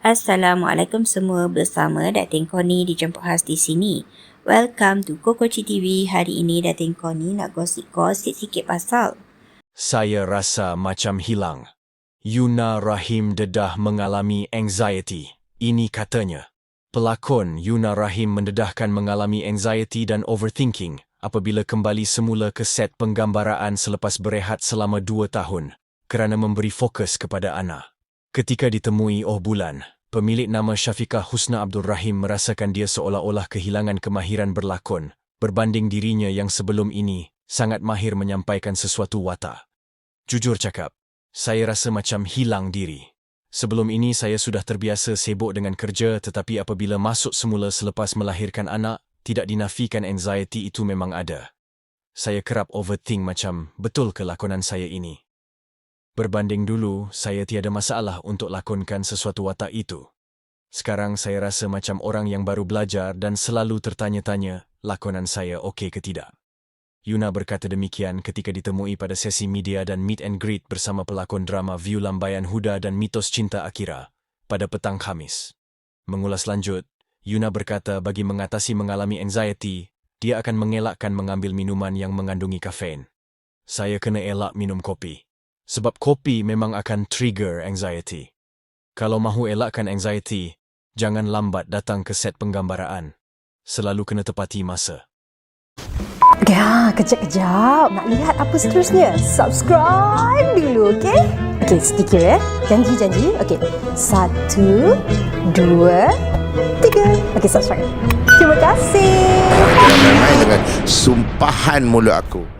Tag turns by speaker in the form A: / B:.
A: Assalamualaikum semua bersama Datin Koni dijemput khas di sini. Welcome to Kokoci TV. Hari ini Datin Koni nak gosip-gosip sikit pasal.
B: Saya rasa macam hilang. Yuna Rahim dedah mengalami anxiety. Ini katanya. Pelakon Yuna Rahim mendedahkan mengalami anxiety dan overthinking apabila kembali semula ke set penggambaraan selepas berehat selama dua tahun kerana memberi fokus kepada Ana. Ketika ditemui Oh Bulan, pemilik nama Syafiqah Husna Abdul Rahim merasakan dia seolah-olah kehilangan kemahiran berlakon berbanding dirinya yang sebelum ini sangat mahir menyampaikan sesuatu watak. Jujur cakap, saya rasa macam hilang diri. Sebelum ini saya sudah terbiasa sibuk dengan kerja tetapi apabila masuk semula selepas melahirkan anak, tidak dinafikan anxiety itu memang ada. Saya kerap overthink macam betul ke lakonan saya ini. Berbanding dulu, saya tiada masalah untuk lakonkan sesuatu watak itu. Sekarang saya rasa macam orang yang baru belajar dan selalu tertanya-tanya lakonan saya okey ke tidak. Yuna berkata demikian ketika ditemui pada sesi media dan meet and greet bersama pelakon drama View Lambayan Huda dan Mitos Cinta Akira pada petang Khamis. Mengulas lanjut, Yuna berkata bagi mengatasi mengalami anxiety, dia akan mengelakkan mengambil minuman yang mengandungi kafein. Saya kena elak minum kopi. Sebab kopi memang akan trigger anxiety. Kalau mahu elakkan anxiety, jangan lambat datang ke set penggambaraan. Selalu kena tepati masa.
C: Ya, kejap-kejap. Nak lihat apa seterusnya? Subscribe dulu, okey? Okey, sedikit ya. Janji-janji. Okey. Satu, dua, tiga. Okey, subscribe. Terima kasih.
D: Dengan sumpahan mulut aku.